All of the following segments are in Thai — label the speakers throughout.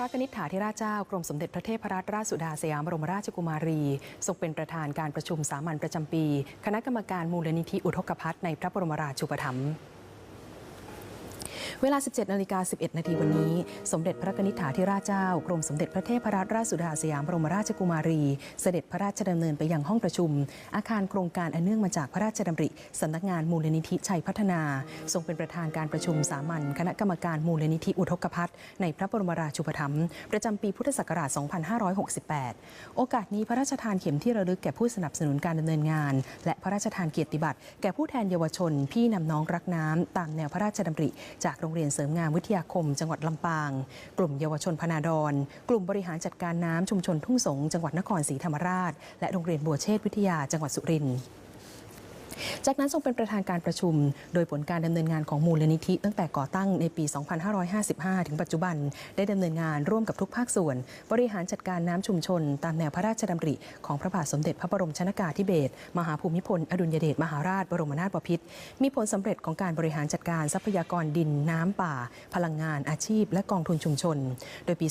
Speaker 1: ระกนิษฐาธิราชเจ้ากรมสมเด็จพระเทพรัตนราชสุดาสยามบรมราชกุมารี ทรงเป็นประธานการประชุมสามัญประจำปี คณะกรรมการมูลนิธิอุทกพัฒน์ในพระบรมราชูปถัมภ์ เวลา 17นาฬิกา11 นาทีวันนี้ สมเด็จพระนิษฐาธิราชเจ้ากรมสมเด็จพระเทพรัตนราชสุดาสยามบรมราชกุมารี เสด็จพระราชดำเนินไปยังห้องประชุม อาคารโครงการอันเนื่องมาจากพระราชดำริสำนักงานมูลนิธิชัยพัฒนา ทรงเป็นประธานการประชุมสามัญคณะกรรมการมูลนิธิอุทกภัทในพระบรมราชูปถัมภ์ประจำปีพุทธศักราช 2568 โอกาสนี้พระราชทานเข็มที่ระลึกแก่ผู้สนับสนุนการดำเนินงาน และพระราชทานเกียรติบัตรแก่ผู้แทนเยาวชน พี่นำน้องรักน้ำตามแนวพระราชดำริจากโรงเรียนเสริมงามวิทยาคม จังหวัดลำปาง กลุ่มเยาวชนพนาดร กลุ่มบริหารจัดการน้ำชุมชนทุ่งสง จังหวัดนครศรีธรรมราช และโรงเรียนบัวเชษวิทยาจังหวัดสุรินทร์ จากนั้นทรงเป็นประธานการประชุม โดยผลการดำเนินงานของมูลนิธิ ตั้งแต่ก่อตั้งในปี 2555 ถึงปัจจุบัน ได้ดำเนินงานร่วมกับทุกภาคส่วน บริหารจัดการน้ำชุมชน ตามแนวพระราชดำริ ของพระบาทสมเด็จพระบรมชนากาธิเบศรมหาภูมิพล อดุลยเดชมหาราชบรมนาถบพิตรมีผลสำเร็จของการบริหารจัดการทรัพยากรดินน้ำป่า พลังงานอาชีพ และกองทุนชุมชน โดยปี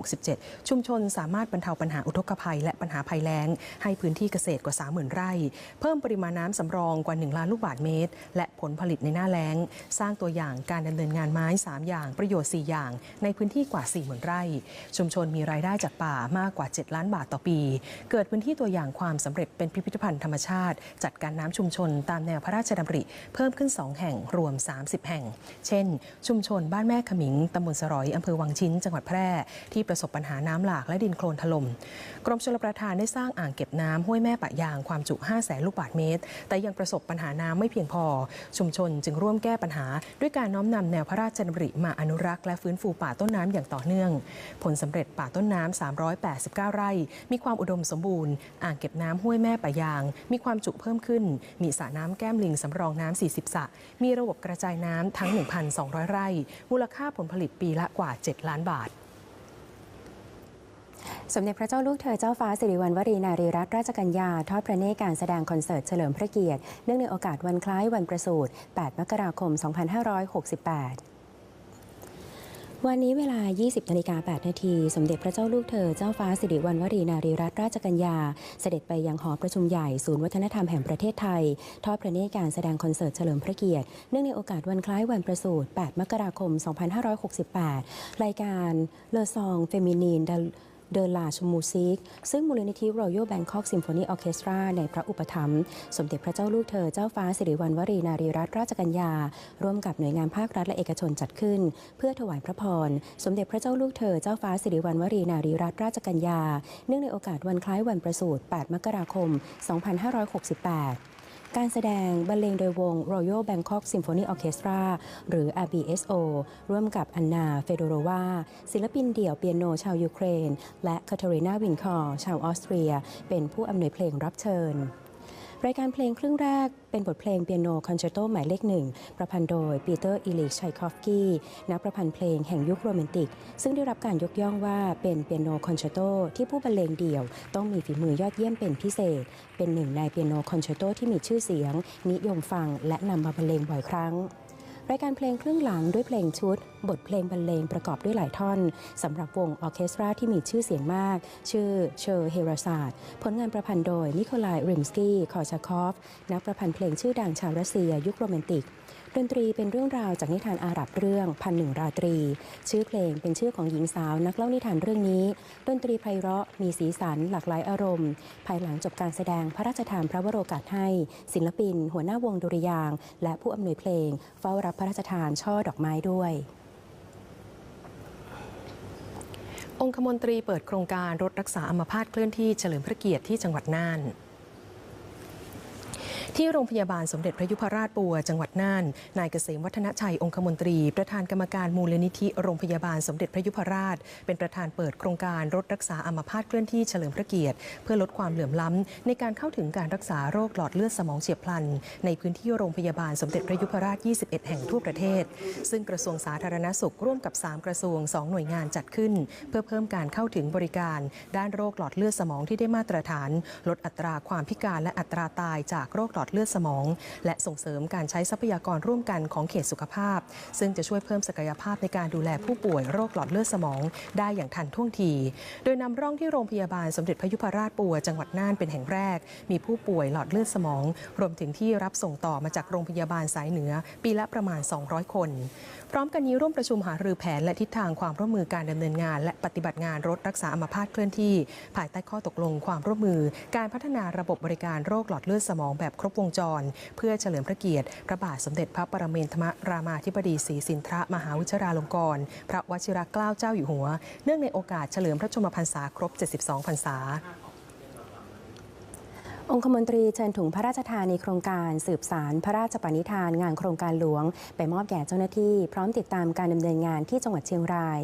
Speaker 1: 2567 ชุมชนสามารถบรรเทาปัญหาอุทกภัย และปัญหาภัยแล้ง ให้พื้นที่เกษตรกว่า 30,000 ไร่ เพิ่มปริมาณน้ำสำรองกว่า 1 ล้านลูกบาศก์เมตร และผลผลิตในหน้าแล้ง สร้างตัวอย่างการดำเนินงานไม้ 3 อย่างประโยชน์ 4 อย่าง ในพื้นที่กว่า40,000ไร่ ชุมชนมีรายได้จากป่ามากกว่า 7 ล้านบาทต่อปี เกิดพื้นที่ตัวอย่างความสำเร็จเป็นพิพิธภัณฑ์ธรรมชาติ จัดการน้ำชุมชนตามแนวพระราชดำริ เพิ่มขึ้น 2 แห่งรวม 30 แห่ง เช่น ชุมชนบ้านแม่ขมิงตำบลสรอยอำเภอวังชิ้น จังหวัดแพร่ที่ประสบปัญหาน้ำหลากและดินโคลนถล่มกรมชลประทานได้สร้างอ่างเก็บน้ำห้วยแม่ปะยางความจุ5แสนลูกบาศก์เมตรแต่ยังประสบปัญหาน้ำไม่เพียงพอ ชุมชนจึงร่วมแก้ปัญหา ด้วยการน้อมนำแนวพระราชดำริมาอนุรักษ์และฟื้นฟูป่าต้นน้ำอย่างต่อเนื่อง ผลสำเร็จป่าต้นน้ำ 389 ไร่ มีความอุดมสมบูรณ์ อ่างเก็บน้ำห้วยแม่ปะยาง มีความจุเพิ่มขึ้น มีสระน้ำแก้มลิงสำรองน้ำ 40 สระ มีระบบกระจายน้ำทั้ง 1,200 ไร่ มูลค่าผลผลิตปีละกว่า 7 ล้านบาท
Speaker 2: สมเด็จพระเจ้าลูกเธอเจ้าฟ้าสิริวัณวรีนารีรัตนราชกัญญา ทอดพระเนตรการแสดงคอนเสิร์ตเฉลิมพระเกียรติ เนื่องในโอกาสวันคล้ายวันประสูติ 8 มกราคม 2568วันนี้เวลา 20นาฬิกา8นาที สมเด็จพระเจ้าลูกเธอ เจ้าฟ้าสิริวัณวรีนารีรัตนราชกัญญา เสด็จไปยังหอประชุมใหญ่ศูนย์วัฒนธรรมแห่งประเทศไทย ทอดพระเนตรการแสดงคอนเสิร์ตเฉลิมพระเกียรติ เนื่องในโอกาสวันคล้ายวันประสูติ 8 มกราคม 2568 รายการเลอซองเฟมินีน เดอลาชมูซิก ซึ่งมูลนิธิ Royal Bangkok Symphony Orchestra ในพระอุปถัมภ์สมเด็จพระเจ้าลูกเธอเจ้าฟ้าสิริวัณวรีนารีรัตนราชกัญญา ร่วมกับหน่วยงานภาครัฐและเอกชนจัดขึ้น เพื่อถวายพระพร สมเด็จพระเจ้าลูกเธอเจ้าฟ้าสิริวัณวรีนารีรัตนราชกัญญา เนื่องในโอกาสวันคล้ายวันประสูติ 8 มกราคม 2568 การแสดงบรรเลงโดยวง Royal Bangkok Symphony Orchestra หรือ RBSO ร่วมกับอันนาเฟโดโรวาศิลปินเดี่ยวเปียโนชาวยูเครน และคาเทรินาวินคอร์ชาวออสเตรีย เป็นผู้อำนวยเพลงรับเชิญ รายการเพลงครึ่งแรกเป็นบทเพลงเปียโนคอนแชร์โตหมายเลขหนึ่งประพันธ์โดยปีเตอร์อิลิชชัยคอฟกี้นักประพันธ์เพลงแห่งยุคโรแมนติก ซึ่งได้รับการยกย่องว่าเป็นเปียโนคอนแชร์โตที่ผู้บรรเลงเดี่ยว ต้องมีฝีมือยอดเยี่ยมเป็นพิเศษ เป็นหนึ่งในเปียโนคอนแชร์โตที่มีชื่อเสียง นิยมฟังและนำมาบรรเลงบ่อยครั้ง รายการเพลงครึ่งหลังด้วยเพลงชุด บทเพลงบรรเลงประกอบด้วยหลายท่อนสำหรับวงออเคสตราที่มีชื่อเสียงมาก ชื่อเชอร์เฮราซาดผลงานประพันธ์โดยนิโคลายริมสกี้คอชาคอฟ นักประพันธ์เพลงชื่อดังชาวรัสเซีย ยุคโรแมนติกดนตรีเป็นเรื่องราวจากนิทานอาหรับเรื่องพันหนึ่งราตรี ชื่อเพลงเป็นชื่อของหญิงสาวนักเล่านิทานเรื่องนี้ดนตรีไพเราะมีสีสันหลากหลายอารมณ์ ภายหลังจบการแสดงพระราชทานพระวโรกาสให้ ศิลปิน หัวหน้าวงดุริยาง และผู้อำนวยเพลงเฝ้ารับระราชทานช่อดอกไม้ด้วย
Speaker 1: องคมนตรีเปิดโครงการรถรักษาอัมพาตเคลื่อนที่เฉลิมพระเกียรติที่จังหวัดน่าน ที่โรงพยาบาลสมเด็จพระยุพราชปัว จังหวัดน่าน นายเกษมวัฒนชัยองคมนตรี ประธานกรรมการมูลนิธิโรงพยาบาลสมเด็จพระยุพราช เป็นประธานเปิดโครงการรถรักษาอัมพาตเคลื่อนที่เฉลิมพระเกียรติ เพื่อลดความเหลื่อมล้ำ ในการเข้าถึงการรักษาโรคหลอดเลือดสมองเฉียบพลัน ในพื้นที่โรงพยาบาลสมเด็จพระยุพราช 21 แห่งทั่วประเทศ ซึ่งกระทรวงสาธารณสุขร่วมกับ 3 กระทรวง 2 หน่วยงานจัดขึ้น เพื่อเพิ่มการเข้าถึงบริการ ด้านโรคหลอดเลือดสมองที่ได้มาตรฐาน ลดอัตราความพิการและอัตราตายจากโรคหลอดอดเลือดสมอง และส่งเสริมการใช้ทรัพยากรร่วมกันของเขตสุขภาพ ซึ่งจะช่วยเพิ่มศักยภาพในการดูแลผู้ป่วยโรคหลอดเลือดสมอง ได้อย่างทันท่วงที โดยนำร่องที่โรงพยาบาลสมเด็จพยุพราชปัวจังหวัดน่านเป็นแห่งแรก มีผู้ป่วยหลอดเลือดสมอง รวมถึงที่รับส่งต่อมาจากโรงพยาบาลสายเหนือ ปีละประมาณ 200 คน พร้อมกันนี้ร่วมประชุมหารือแผนและทิศทางความร่วมมือการดำเนินงาน และปฏิบัติงานรถรักษาอัมพาตเคลื่อนที่ ภายใต้ข้อตกลงความร่วมมือ การพัฒนาระบบบริการโรคหลอดเลือดสมองแบบครบวงจร เพื่อเฉลิมพระเกียรติ พระบาทสมเด็จพระปรเมนทรรามาธิบดีศรีสินทรมหาวิชราลงกรณ์พระวชิรเกล้าเจ้าอยู่หัว เนื่องในโอกาสเฉลิมพระชนมพรรษาครบ 72 พรรษา
Speaker 2: องคมนตรีเชิญถุงพระราชทานในโครงการสืบสารพระราชปณิธานงานโครงการหลวง ไปมอบแก่เจ้าหน้าที่ พร้อมติดตามการดำเนินงานที่จังหวัดเชียงราย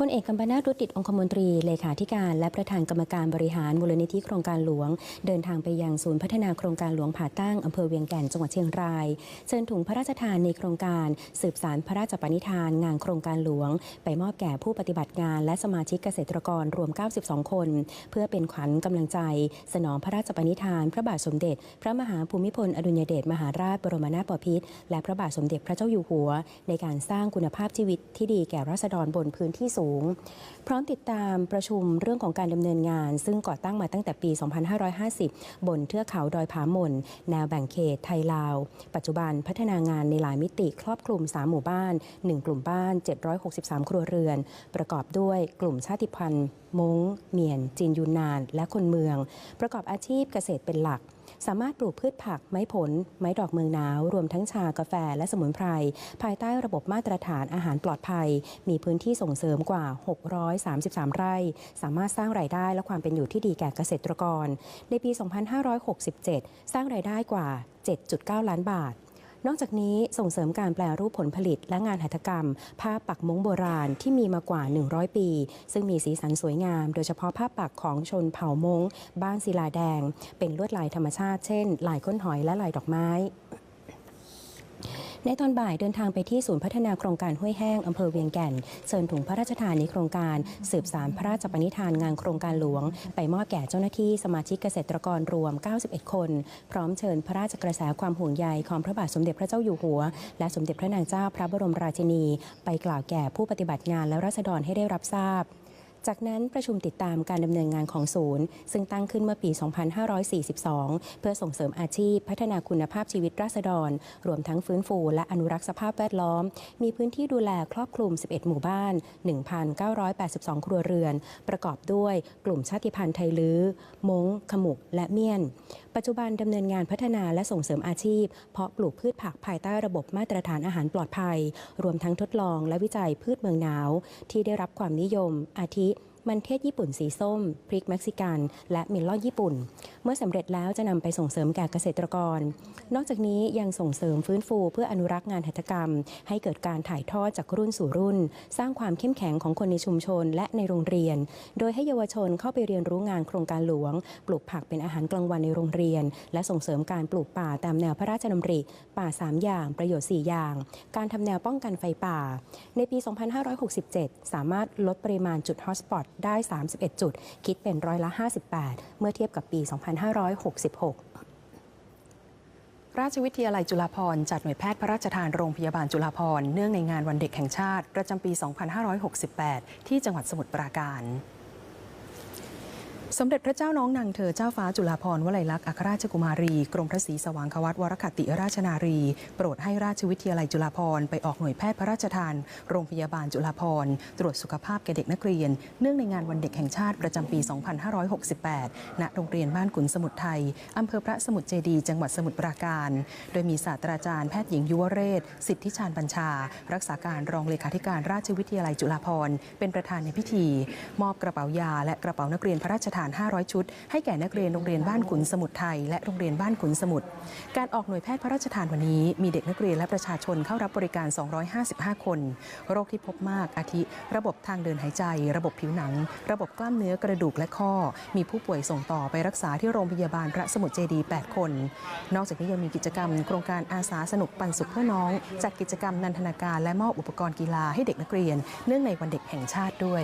Speaker 2: พลเอกกัมปนาตรุติดองคมนตรีเลขาธิการ และประธานกรรมการบริหารมูลนิธิโครงการหลวง เดินทางไปยังศูนย์พัฒนาโครงการหลวงผาตั้งอำเภอเวียงแก่นจังหวัดเชียงราย เชิญถุงพระราชทานในโครงการ สืบสารพระราชปณิธาน งานโครงการหลวง ไปมอบแก่ผู้ปฏิบัติงาน และสมาชิกเกษตรกรรวม 92 คน เพื่อเป็นขวัญกำลังใจ สนองพระราชปณิธาน พระบาทสมเด็จ พระมหาภูมิพลอดุลยเดชมหาราชบรมนาถบพิตรและพระบาทสมเด็จพระเจ้าอยู่หัว ในการสร้างคุณภาพชีวิตที่ดีแก่ราษฎรบนพื้นที่สูงพร้อมติดตามประชุมเรื่องของการดำเนินงาน ซึ่งก่อตั้งมาตั้งแต่ปี 2550 บนเทือกเขาดอยผาหม่นแนวแบ่งเขตไทยลาว ปัจจุบันพัฒนางานในหลายมิติครอบคลุม 3 หมู่บ้าน 1 กลุ่มบ้าน 763 ครัวเรือน ประกอบด้วยกลุ่มชาติพันธุ์มงเมียน จีนยูนนาน และคนเมือง ประกอบอาชีพเกษตรเป็นหลักสามารถปลูกพืชผัก ไม้ผล ไม้ดอกเมืองหนาว รวมทั้งชากาแฟและสมุนไพร ภายใต้ระบบมาตรฐานอาหารปลอดภัย มีพื้นที่ส่งเสริมกว่า 633 ไร่ สามารถสร้างรายได้และความเป็นอยู่ที่ดีแก่เกษตรกร ในปี 2567 สร้างรายได้กว่า 7.9 ล้านบาท นอกจากนี้ส่งเสริมการแปลรูปผลผลิต และงานหัตถกรรม ผ้าปักม้งโบราณที่มีมากว่า 100 ปี ซึ่งมีสีสันสวยงาม โดยเฉพาะผ้าปักของชนเผ่ามงบ้านศิลาแดง เป็นลวดลายธรรมชาติเช่น ลายก้นหอยและลายดอกไม้ ในตอนบ่ายเดินทางไปที่ศูนย์พัฒนาโครงการห้วยแห้งอำเภอเวียงแก่น เชิญถุงพระราชทานในโครงการ สืบสารพระราชปณิธานงานโครงการหลวง ไปมอบแก่เจ้าหน้าที่สมาชิกเกษตรกรรวม 91 คน พร้อมเชิญพระราชกระแสความห่วงใยของพระบาทสมเด็จพระเจ้าอยู่หัว และสมเด็จพระนางเจ้าพระบรมราชินี ไปกล่าวแก่ผู้ปฏิบัติงานและราษฎรให้ได้รับทราบ จากนั้นประชุมติดตามการดำเนินงานของศูนย์ ซึ่งตั้งขึ้นเมื่อปี 2542 เพื่อส่งเสริมอาชีพ พัฒนาคุณภาพชีวิตราษฎร รวมทั้งฟื้นฟูและอนุรักษ์สภาพแวดล้อม มีพื้นที่ดูแลครอบคลุม 11 หมู่บ้าน 1,982 ครัวเรือน ประกอบด้วยกลุ่มชาติพันธุ์ไทยลื้อมงขมุก และเมียน ปัจจุบันดำเนินงานพัฒนาและส่งเสริมอาชีพ เพาะปลูกพืชผักภายใต้ระบบมาตรฐานอาหารปลอดภัย รวมทั้งทดลองและวิจัยพืชเมืองหนาว ที่ได้รับความนิยม อาทิ มันเทศญี่ปุ่นสีส้ม พริกเม็กซิกัน และเมลอนญี่ปุ่น เมื่อสำเร็จแล้วจะนำไปส่งเสริมแก่เกษตรกร นอกจากนี้ยังส่งเสริมฟื้นฟูเพื่ออนุรักษ์งานหัตถกรรม ให้เกิดการถ่ายทอดจากรุ่นสู่รุ่น สร้างความเข้มแข็งของคนในชุมชนและในโรงเรียน โดยให้เยาวชนเข้าไปเรียนรู้งานโครงการหลวง ปลูกผักเป็นอาหารกลางวันในโรงเรียน และส่งเสริมการปลูกป่าตามแนวพระราชดำริ ป่า 3 อย่าง ประโยชน์ 4 อย่าง การทำแนวป้องกันไฟป่า ในปี 2567 สามารถลดปริมาณจุดฮอตสปอตได้ 31 จุด คิดเป็นร้อยละ 58 เมื่อเทียบกับปี 2566
Speaker 1: ราชวิทยาลัยจุฬาภรณ์จัดหน่วยแพทย์พระราชทานโรงพยาบาลจุฬาภรณ์เนื่องในงานวันเด็กแห่งชาติ ประจำปี 2568 ที่จังหวัดสมุทรปราการ สมเด็จพระเจ้าน้องนางเธอเจ้าฟ้าจุฬาภรณ์วลัยลักษณ์อัครราชกุมารี กรมพระศรีสว่างควัตวรคติราชนารี โปรดให้ราชวิทยาลัยจุฬาภรณ์ไปออกหน่วยแพทย์พระราชทาน โรงพยาบาลจุฬาภรณ์ตรวจสุขภาพแก่เด็กนักเรียน เนื่องในงานวันเด็กแห่งชาติประจำปี 2568 ณ โรงเรียนบ้านขุนสมุทรไทยอำเภอพระสมุทรเจดีจังหวัดสมุทรปราการ โดยมีศาสตราจารย์แพทย์หญิงยุวเรศ สิทธิชาญบัญชา รักษาการรองเลขาธิการราชวิทยาลัยจุฬาภรณ์เป็นประธานในพิธี มอบกระเป๋ายาและกระเป๋านักเรียนพระราชทาน500 ชุด ให้แก่นักเรียนโรงเรียนบ้านขุนสมุทรไทย และโรงเรียนบ้านขุนสมุทร การออกหน่วยแพทย์พระราชทานวันนี้ มีเด็กนักเรียนและประชาชนเข้ารับบริการ 255 คน โรคที่พบมากอาทิ ระบบทางเดินหายใจ ระบบผิวหนัง ระบบกล้ามเนื้อกระดูกและข้อ มีผู้ป่วยส่งต่อไปรักษาที่โรงพยาบาลพระสมุทรเจดี 8 คน นอกจากนี้ยังมีกิจกรรม โครงการอาสาสนุกปันสุขเพื่อน้องจัดกิจกรรมนันทนาการและมอบอุปกรณ์กีฬาให้เด็กนักเรียน เนื่องในวันเด็กแห่งชาติด้วย